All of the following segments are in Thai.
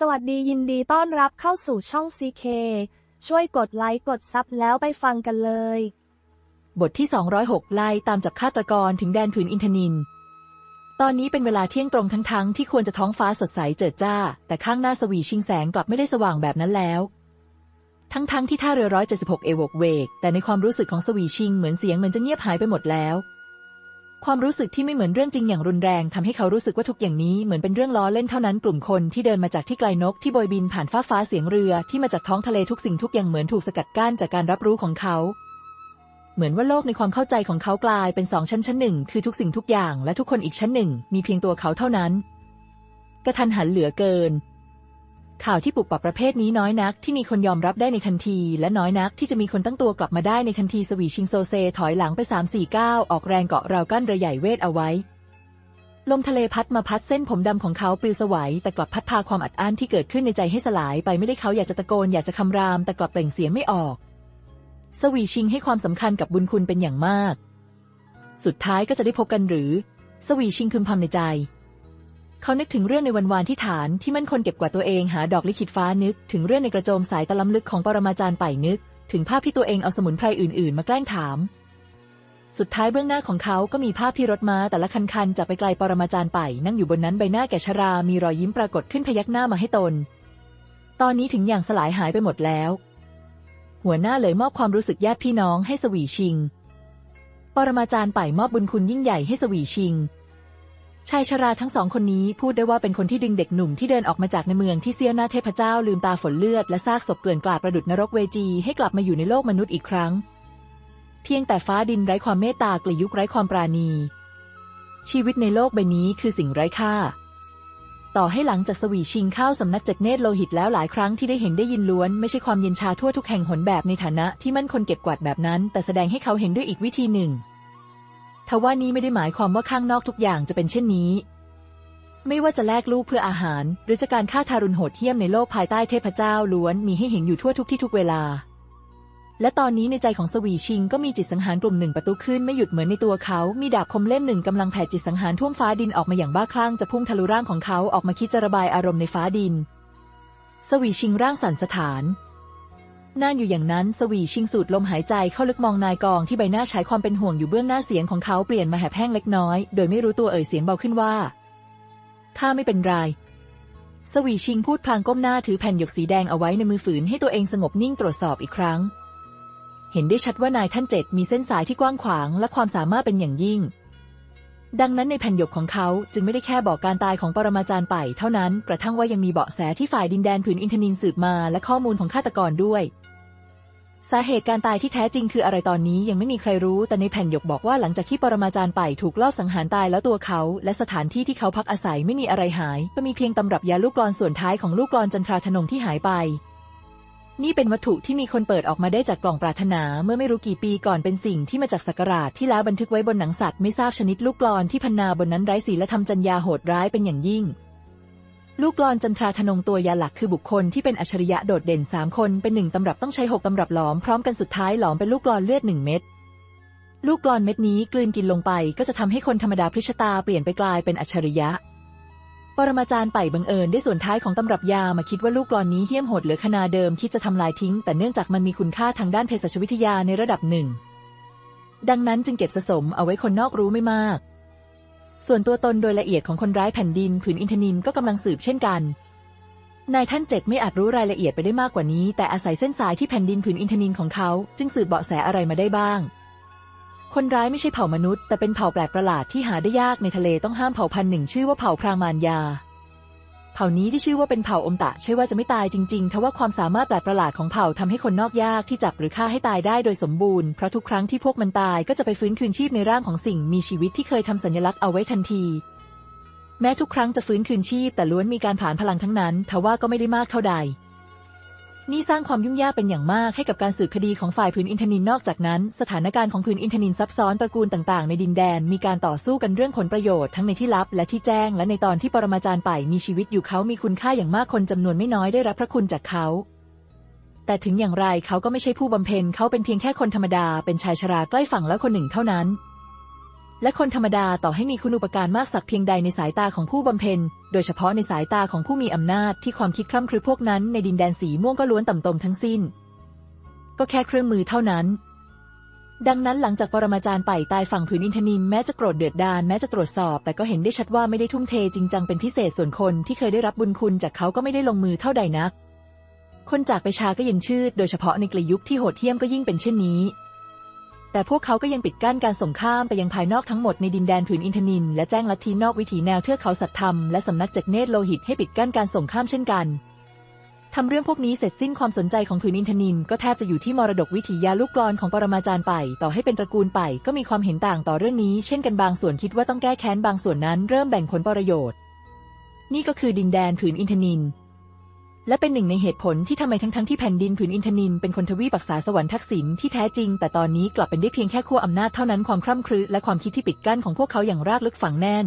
สวัสดียินดีต้อนรับเข้าสู่ช่อง CK ช่วยกดไลค์กดซับแล้วไปฟังกันเลย บทที่ 206 ไล่ตามจับฆาตกรถึงแดนผืนอินทนิน ตอนนี้เป็นเวลาเที่ยงตรงทั้งๆที่ควรจะท้องฟ้าสดใสเจิดจ้า แต่ข้างหน้าสวีชิงแสงกลับไม่ได้สว่างแบบนั้นแล้ว ทั้งๆที่ท่าเรือร้อยเจ็ดสิบหกเอวกเวก แต่ในความรู้สึกของสวีชิงเหมือนเสียงเหมือนจะเงียบหายไปหมดแล้ว ความรู้สึกที่ไม่เหมือนเรื่องจริงอย่างรุนแรงทำให้เขารู้สึกว่าทุกอย่างนี้เหมือนเป็นเรื่องล้อเล่นเท่านั้นกลุ่มคนที่เดินมาจากที่ไกลนกที่โบยบินผ่านฟ้าฟ้าเสียงเรือที่มาจากท้องทะเลทุกสิ่งทุกอย่างเหมือนถูกสกัดกั้นจากการรับรู้ของเขา เหมือนว่าโลกในความเข้าใจของเขากลายเป็นสองชั้นชั้นหนึ่งคือทุกสิ่งทุกอย่างและทุกคนอีกชั้นหนึ่งมีเพียงตัวเขาเท่านั้นกระทันหันเหลือเกิน ข่าวที่ปุบปับประเภทนี้น้อยนักที่มีคนยอมรับได้ในทันที และน้อยนักที่จะมีคนตั้งตัวกลับมาได้ในทันทีสวีชิงโซเซ ถอยหลังไปสามสี่ก้าวออกแรงเกาะราวกั้นรือใหญ่เวทเอาไว้ ลมทะเลพัดมาพัดเส้นผมดำของเขาปลิวสวัยแต่กลับพัดพาความอัดอั้นที่เกิดขึ้นในใจให้สลายไปไม่ได้เขาอยากจะตะโกนอยากจะคำราม แต่กลับเปล่งเสียงไม่ออก สวีชิงให้ความสำคัญกับบุญคุณเป็นอย่างมาก สุดท้ายก็จะได้พบกันหรือ สวีชิงพึมพำในใจ เขานึกถึงเรื่องในวันวานที่ฐานที่มั่นคงเก็บกว่าตัวเองหาดอกลิขิตฟ้านึก ถึงเรื่องในกระโจมสายตะล้ำลึกของปรมาจารย์ป่ายนึก ถึงภาพที่ตัวเองเอาสมุนไพรอื่นๆ มาแกล้งถาม สุดท้ายเบื้องหน้าของเขาก็มีภาพที่รถม้าแต่ละคันๆจากไปไกลปรมาจารย์ป่ายนั่งอยู่บนนั้นใบหน้าแก่ชรา มีรอยยิ้มปรากฏขึ้นพยักหน้ามาให้ตน ตอนนี้ถึงอย่างสลายหายไปหมดแล้ว หัวหน้าเลยมอบความรู้สึกญาติพี่น้องให้สวีชิง ปรมาจารย์ป่ายมอบบุญคุณยิ่งใหญ่ให้สวีชิง ชายชราทั้งสองคนนี้พูดได้ว่าเป็นคนที่ดึงเด็กหนุ่มที่เดินออกมาจากในเมืองที่เสี้ยวหน้าเทพเจ้าลืมตาฝนเลือดและซากศพเกลื่อนกลาดประดุดนรกเวจีให้กลับมาอยู่ในโลกมนุษย์อีกครั้ง เพียงแต่ฟ้าดินไร้ความเมตตากลยุกไร้ความปราณี ชีวิตในโลกใบนี้คือสิ่งไร้ค่า ต่อให้หลังจากสวีชิงเข้าสำนักจัดเนตรโลหิตแล้วหลายครั้งที่ได้เห็นได้ยินล้วนไม่ใช่ความเย็นชาทั่วทุกแห่งหนแบบในฐานะที่มั่นคงเก็บกวาดแบบนั้น แต่แสดงให้เขาเห็นด้วยอีกวิธีหนึ่ง ทว่านี้ไม่ได้หมายความว่าข้างนอกทุกอย่างจะเป็นเช่นนี้ ไม่ว่าจะแลกลูกเพื่ออาหาร หรือจะการฆ่าทารุณโหดเหี้ยมในโลกภายใต้เทพเจ้าล้วนมีให้เห็นอยู่ทั่วทุกที่ทุกเวลา และตอนนี้ในใจของสวีชิงก็มีจิตสังหารกลุ่มหนึ่งประตูขึ้นไม่หยุดเหมือนในตัวเขา มีดาบคมเล่มหนึ่งกำลังแผ่จิตสังหารท่วมฟ้าดินออกมาอย่างบ้าคลั่งจะพุ่งทะลุร่างของเขาออกมาคิดจะระบายอารมณ์ในฟ้าดิน สวีชิงร่างสั่นสถาน นานอยู่อย่างนั้นสวีชิงสูดลมหายใจเข้าลึกมองนายกองที่ใบหน้าใช้ความเป็นห่วงอยู่เบื้องหน้าเสียงของเขาเปลี่ยนมาแหบแห้งเล็กน้อย โดยไม่รู้ตัวเอ่ยเสียงเบาขึ้นว่าข้าไม่เป็นไร สวีชิงพูดพลางก้มหน้าถือแผ่นหยกสีแดงเอาไว้ในมือฝืนให้ตัวเองสงบนิ่งตรวจสอบอีกครั้ง เห็นได้ชัดว่านายท่านเจ็ดมีเส้นสายที่กว้างขวางและความสามารถเป็นอย่างยิ่ง ดังนั้นในแผ่นหยกของเขาจึงไม่ได้แค่บอกการตายของปรมาจารย์ไป เท่านั้นกระทั่งว่ายังมีเบาะแสที่ฝ่ายดินแดนผืนอินทนินสืบมาและข้อมูลของฆาตกรด้วย สาเหตุการตายที่แท้จริงคืออะไรตอนนี้ยังไม่มีใครรู้แต่ในแผ่นหยกบอกว่าหลังจากที่ปรมาจารย์ไปถูกลอบสังหารตายแล้วตัวเขา และสถานที่ที่เขาพักอาศัยไม่มีอะไรหายก็มีเพียงตำรับยาลูกกลอนส่วนท้ายของลูกกลอนจันทราธนงที่หายไป นี่เป็นวัตถุที่มีคนเปิดออกมาได้จากกล่องปรารถนาเมื่อไม่รู้กี่ปีก่อนเป็นสิ่งที่มาจากสักการาชที่แล้วบันทึกไว้บนหนังสัตว์ไม่ทราบชนิดลูกกลอนที่พันนาบนนั้นไร้ศีลธรรมจัญญาโหดร้ายเป็นอย่างยิ่ง ลูกกลอนจันทราธนงตัวยาหลักคือบุคคลที่เป็นอัจฉริยะโดดเด่นสามคนเป็นหนึ่งตำรับต้องใช้หกตำรับหลอมพร้อมกันสุดท้ายหลอมเป็นลูกกลอนเลือดหนึ่งเม็ดลูกกลอนเม็ดนี้กลืนกินลงไปก็จะทำให้คนธรรมดาพิชตาเปลี่ยนไปกลายเป็นอัจฉริยะ ปรมาจารย์ไปบังเอิญได้ส่วนท้ายของตำรับยามาคิดว่าลูกกลอนนี้เหี้ยมโหดเหลือขนาเดิมคิดจะทำลายทิ้ง แต่เนื่องจากมันมีคุณค่าทางด้านเภสัชวิทยาในระดับหนึ่ง ดังนั้นจึงเก็บสะสมเอาไว้คนนอกรู้ไม่มาก ส่วนตัวตนโดยละเอียดของคนร้ายแผ่นดินผืนอินทนินก็กำลังสืบเช่นกันนายท่านเจ็ดไม่อาจรู้รายละเอียดไปได้มากกว่านี้ แต่อาศัยเส้นสายที่แผ่นดินผืนอินทนินของเขา จึงสืบเบาะแสอะไรมาได้บ้าง คนร้ายไม่ใช่เผ่ามนุษย์ แต่เป็นเผ่าแปลกประหลาดที่หาได้ยากในทะเลต้องห้ามเผ่าพันธุ์หนึ่งชื่อว่าเผ่าพรางมารยา เผ่านี้ที่ชื่อว่าเป็นเผ่าอมตะ ใช่ว่าจะไม่ตายจริงๆทว่าความสามารถแปลกประหลาดของเผ่าทำให้คนนอกยากที่จับหรือฆ่าให้ตายได้โดยสมบูรณ์เพราะทุกครั้งที่พวกมันตายก็จะไปฟื้นคืนชีพในร่างของสิ่งมีชีวิตที่เคยทำสัญลักษณ์เอาไว้ทันที แม้ทุกครั้งจะฟื้นคืนชีพ แต่ล้วนมีการผลานพลังทั้งนั้นทว่าก็ไม่ได้มากเท่าใด นี่สร้างความยุ่งยากเป็นอย่างมากให้กับการสืบคดีของฝ่ายพื้นอินทนินนอกจากนั้น สถานการณ์ของพื้นอินทนินซับซ้อนตระกูลต่างๆ ในดินแดน มีการต่อสู้กันเรื่องผลประโยชน์ทั้งในที่ลับและที่แจ้ง และในตอนที่ปรมาจารย์ไปมีชีวิตอยู่เขามีคุณค่าอย่างมากคนจำนวนไม่น้อยได้รับพระคุณจากเขาแต่ถึงอย่างไรเขาก็ไม่ใช่ผู้บำเพ็ญเขาเป็นเพียงแค่คนธรรมดา เป็นชายชราใกล้ฝั่งแล้วคนหนึ่งเท่านั้น และคนธรรมดาต่อให้มีคุณอุปการมากสักเพียงใดในสายตาของผู้บำเพ็ญ โดยเฉพาะในสายตาของผู้มีอำนาจที่ความคิดคร่ำครึพวกนั้นในดินแดนสีม่วงก็ล้วนต่ำตมทั้งสิ้น ก็แค่เครื่องมือเท่านั้น ดังนั้นหลังจากปรมาจารย์ไปตายฝั่งผืนอินทนินแม้จะโกรธเดือดดาลแม้จะตรวจสอบ แต่ก็เห็นได้ชัดว่าไม่ได้ทุ่มเทจริงจังเป็นพิเศษส่วนคนที่เคยได้รับบุญคุณจากเขาก็ไม่ได้ลงมือเท่าใดนัก คนจากไปชาก็เย็นชืดโดยเฉพาะในกลยุคที่โหดเหี้ยมก็ยิ่งเป็นเช่นนี้ แต่พวกเขาก็ยังปิดกั้นการส่งข้ามไปยังภายนอกทั้งหมดในดินแดนผืนอินทนิน และแจ้งลัทธินอกวิถีแนวเทือกเขาสัตธรรมและสำนักจักเนตรโลหิตให้ปิดกั้นการส่งข้ามเช่นกันทำเรื่องพวกนี้เสร็จสิ้นความสนใจของผืนอินทนิน ก็แทบจะอยู่ที่มรดกวิถียาลูกกลอนของปรมาจารย์ไป ต่อให้เป็นตระกูลไป ก็มีความเห็นต่างต่อเรื่องนี้ เช่นกันบางส่วนคิดว่าต้องแก้แค้นบางส่วนนั้นเริ่มแบ่งผลประโยชน์ นี่ก็คือดินแดนผืนอินทนิน และเป็นหนึ่งในเหตุผลที่ทำไมทั้งๆที่แผ่นดินผืนอินทนินเป็นคนทวีปักษาสวรรค์ทักษิณที่แท้จริง แต่ตอนนี้กลับเป็นได้เพียงแค่ขั้วอำนาจเท่านั้นความคร่ำครึและความคิดที่ปิดกั้นของพวกเขาอย่างรากลึกฝังแน่น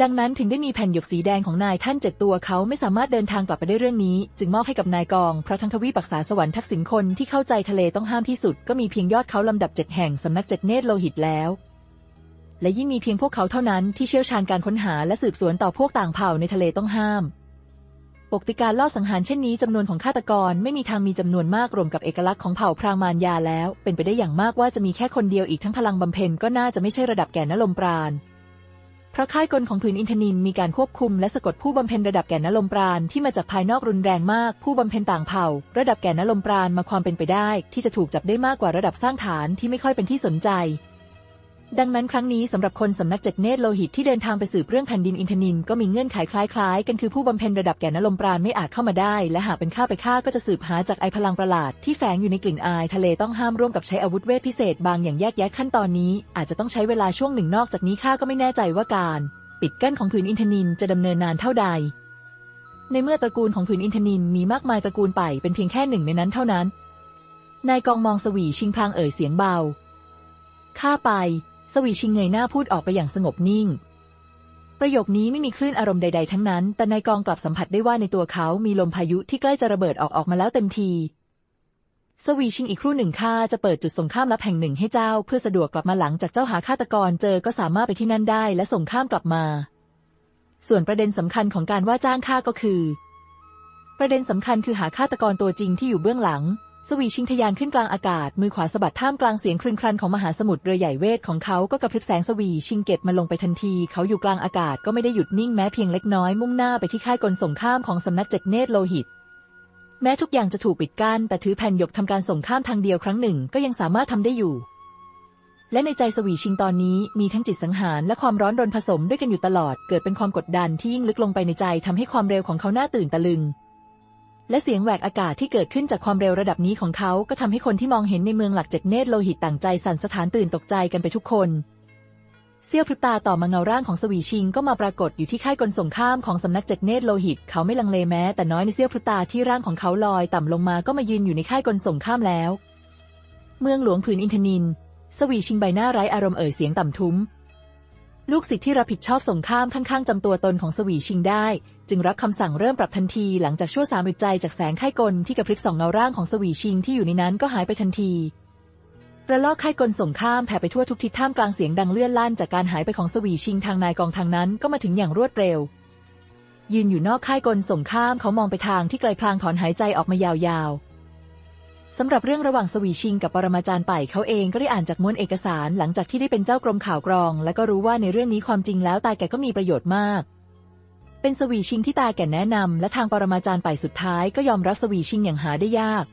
ดังนั้นถึงได้มีแผ่นหยกสีแดงของนายท่านเจ็ดตัวเขาไม่สามารถเดินทางกลับไปได้เรื่องนี้ จึงมอบให้กับนายกองเพราะทั้งทวีปปักษาสวรรค์ทักษิณคนที่เข้าใจทะเลต้องห้ามที่สุด ก็มีเพียงยอดเขาลำดับเจ็ดแห่งสำนักเจ็ดเนตรโลหิตแล้วและยิ่งมีเพียงพวกเขาเท่านั้นที่เชี่ยวชาญการค้นหาและสืบสวนต่อพวกต่างเผ่าในทะเลต้องห้าม ปกติการล่อสังหารเช่นนี้จำนวนของฆาตกรไม่มีทางมีจำนวนมากรวมกับเอกลักษณ์ของเผ่าพรางมารยาแล้ว เป็นไปได้อย่างมากว่าจะมีแค่คนเดียวอีกทั้งพลังบำเพ็ญก็น่าจะไม่ใช่ระดับแก่นลมปราณเพราะค่ายกลของผืนอินทนินมีการควบคุมและสะกดผู้บำเพ็ญระดับแก่นลมปราณที่มาจากภายนอกรุนแรงมาก ผู้บำเพ็ญต่างเผ่า ระดับแก่นลมปราณมาความเป็นไปได้ ที่จะถูกจับได้มากกว่าระดับสร้างฐานที่ไม่ค่อยเป็นที่สนใจ ดังนั้นครั้งนี้สำหรับคนสำนักเจ็ดเนตรโลหิตที่เดินทางไปสืบเรื่องแผ่นดินอินทนินก็มีเงื่อนไขคล้ายๆ กันคือผู้บำเพ็ญระดับแก่นลมปราณไม่อาจเข้ามาได้ และหากเป็นข้าไปฆ่าก็จะสืบหาจากไอพลังประหลาดที่แฝงอยู่ในกลิ่นอายทะเลต้องห้ามร่วมกับใช้อาวุธเวทพิเศษบางอย่างแยกแยะขั้นตอนนี้ อาจจะต้องใช้เวลาช่วงหนึ่งนอกจากนี้ข้าก็ไม่แน่ใจว่าการปิดกั้นของผืนอินทนินจะดำเนินนานเท่าใด ในเมื่อตระกูลของผืนอินทนินมีมากมายตระกูลไปเป็นเพียงแค่หนึ่งในนั้นเท่านั้นนายกองมองสวีชิงพลางเอ่ยเสียงเบาข้าไป สวีชิงเงยหน้าพูดออกไปอย่างสงบนิ่ง ประโยคนี้ไม่มีคลื่นอารมณ์ใด ๆ ทั้งนั้น แต่นายกองกลับสัมผัสได้ว่าในตัวเขามีลมพายุที่ใกล้จะระเบิดออกออกมาแล้วเต็มทีสวีชิงอีกครู่หนึ่งข้าจะเปิดจุดส่งข้ามลับแห่งหนึ่งให้เจ้า เพื่อสะดวกกลับมาหลังจากเจ้าหาฆาตกรเจอก็สามารถไปที่นั่นได้และส่งข้ามกลับมา ส่วนประเด็นสำคัญของการว่าจ้างข้าก็คือ ประเด็นสำคัญคือหาฆาตกรตัวจริงที่อยู่เบื้องหลัง สวีชิงทะยานขึ้นกลางอากาศ มือขวาสะบัดท่ามกลางเสียงครึนครันของมหาสมุทรเรือใหญ่เวทของเขาก็กระพริบแสงสวีชิงเก็บมันลงไปทันที เขาอยู่กลางอากาศก็ไม่ได้หยุดนิ่งแม้เพียงเล็กน้อยมุ่งหน้าไปที่ค่ายกลส่งข้ามของสำนักเจ็ดเนตรโลหิต แม้ทุกอย่างจะถูกปิดกั้นแต่ถือแผ่นหยกทำการส่งข้ามทางเดียวครั้งหนึ่งก็ยังสามารถทำได้อยู่ และในใจสวีชิงตอนนี้มีทั้งจิตสังหารและความร้อนรนผสมด้วยกันอยู่ตลอด เกิดเป็นความกดดันที่ยิ่งลึกลงไปในใจทำให้ความเร็วของเขาหน่าตื่นตะลึง และเสียงแหวกอากาศที่เกิดขึ้นจากความเร็วระดับนี้ของเขาก็ทำให้คนที่มองเห็นในเมืองหลักเจ็ดเนตรโลหิตต่างใจสั่นสถานตื่นตกใจกันไปทุกคนเสี้ยวพริบตาต่อมาเงาร่างของสวีชิงก็มาปรากฏอยู่ที่ค่ายกลส่งข้ามของสำนักเจ็ดเนตรโลหิต เขาไม่ลังเลแม้ แต่น้อยในเสี้ยวพริบตาที่ร่างของเขาลอยต่ำลงมาก็มายืนอยู่ในค่ายกลส่งข้ามแล้ว เมืองหลวงผืนอินทนิน สวีชิงใบหน้าไร้อารมณ์เอ่ยเสียงต่ำทุ้ม ลูกศิษย์ที่รับผิดชอบส่งข้ามข้างๆจำตัวตนของสวีชิงได้ จึงรับคำสั่งเริ่มปรับทันทีหลังจากชั่วสามอึดใจจากแสงค่ายกลที่กระพริบส่องเงาร่างของสวีชิงที่อยู่ในนั้นก็หายไปทันทีระลอกค่ายกลส่งข้ามแผ่ไปทั่วทุกทิศท่ามกลางเสียงดังเลื่อนลั่นจากการหายไปของสวีชิงทางนายกองทางนั้นก็มาถึงอย่างรวดเร็ว ยืนอยู่นอกค่ายกลส่งข้ามเขามองไปทางที่ไกลพลางถอนหายใจออกมายาวๆ สำหรับเรื่องระหว่างสวีชิงกับปรมาจารย์ไปเขาเองก็ได้อ่านจากม้วนเอกสารหลังจากที่ได้เป็นเจ้ากรมข่าวกรอง และก็รู้ว่าในเรื่องนี้ความจริงแล้วตายแก่ก็มีประโยชน์มาก เป็นสวีชิงที่ตายแก่แนะนำและทางปรมาจารย์ไปสุดท้ายก็ยอมรับสวีชิงอย่างหาได้ยาก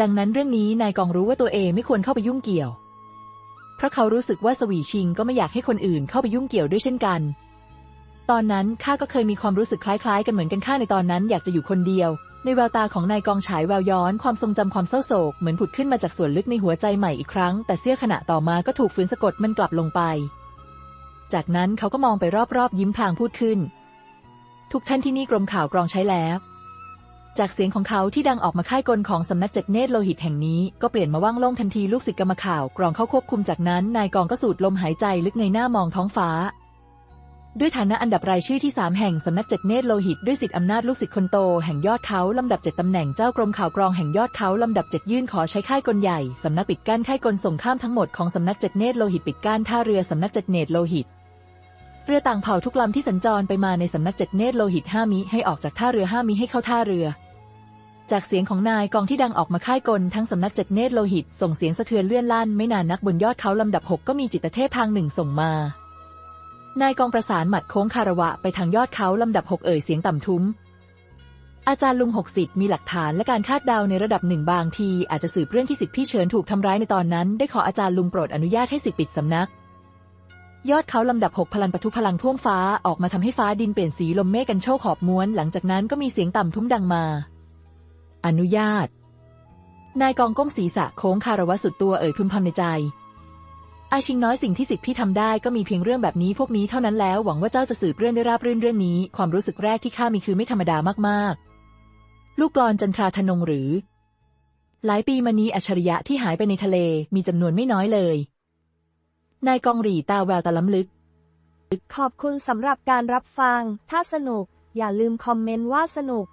ดังนั้นเรื่องนี้นายกองรู้ว่าตัวเองไม่ควรเข้าไปยุ่งเกี่ยว เพราะเขารู้สึกว่าสวีชิงก็ไม่อยากให้คนอื่นเข้าไปยุ่งเกี่ยวด้วยเช่นกัน ตอนนั้นข้าก็เคยมีความรู้สึกคล้ายๆ กันเหมือนกันข้าในตอนนั้นอยากจะอยู่คนเดียว ในแววตาของนายกองฉายแววย้อนความทรงจำความเศร้าโศกเหมือนผุดขึ้นมาจากส่วนลึกในหัวใจใหม่อีกครั้ง แต่เสี้ยขณะต่อมาก็ถูกฝืนสะกดมันกลับลงไป จากนั้นเขาก็มองไปรอบๆ ยิ้มพลางพูดขึ้น ทุกท่านที่นี่กรมข่าวกรองใช้แล้ว จากเสียงของเขาที่ดังออกมาค่ายกลของสำนักเจ็ดเนตรโลหิตแห่งนี้ก็เปลี่ยนมาว่างโล่งทันทีลูกศิษย์กรรมข่าวกรองเข้าควบคุมจากนั้นนายกองก็สูดลมหายใจลึกเงยหน้ามองท้องฟ้า ด้วยฐานะอันดับรายชื่อที่ 3 แห่งสำนักเจ็ดเนตรโลหิตด้วยสิทธิอำนาจลูกศิษย์คนโตแห่งยอดเขาลำดับเจ็ดตำแหน่งเจ้ากรมข่าวกรองแห่งยอดเขาลำดับเจ็ดยื่นขอใช้ค่ายกลใหญ่สำนักปิดกั้นค่ายกลส่งข้ามทั้งหมดของสำนักเจ็ดเนตรโลหิตปิดกั้นท่าเรือสำนักเจ็ดเนตรโลหิต เรือต่างเผ่าทุกลำที่สัญจรไปมาในสำนักเจ็ดเนตรโลหิตห้ามิให้ออกจากท่าเรือห้ามิให้เข้าท่าเรือ จากเสียงของนายกองที่ดังออกมาค่ายกลทั้งสำนักเจ็ดเนตรโลหิต ส่งเสียงสะเทือนเลื่อนลั่นไม่นานนักบนยอดเขาลำดับหกก็มีจิตเทพทางหนึ่งส่งมา นายกองประสานหมัดโค้งคาระวะไปทางยอดเขาลำดับหกเอ่ยเสียงต่ำทุ้ม อาจารย์ลุงหกสิทธิ์มีหลักฐานและการคาดเดาในระดับหนึ่งบางที อาจจะสืบเรื่องที่สิทธิพี่เฉินถูกทำร้ายในตอนนั้น ได้ขออาจารย์ลุงโปรดอนุญาตให้สิทธิ์ปิดสำนัก ยอดเขาลำดับหกพลันปะทุพลังท่วมฟ้าออกมาทำให้ฟ้าดินเปลี่ยนสีลมเมฆกันโชกขอบม้วน หลังจากนั้นก็มีเสียงต่ำทุ้มดังมา อนุญาต นายกองก้มศีรษะโค้งคารวะสุดตัวเอ่ยพึมพำในใจ อาชิงน้อยสิ่งที่สิทธิพี่ทำได้ก็มีเพียงเรื่องแบบนี้พวกนี้เท่านั้นแล้วหวังว่าเจ้าจะสืบเรื่องได้ราบรื่นเรื่องนี้ ความรู้สึกแรกที่ข้ามีคือไม่ธรรมดามากๆ ลูกกลอนจันทราธนงหรือ หลายปีมานี้อัจฉริยะที่หายไปในทะเลมีจำนวนไม่น้อยเลยนายกองหรีตาแววตาล้ำลึก ขอบคุณสำหรับการรับฟัง ถ้าสนุก อย่าลืมคอมเมนต์ว่าสนุก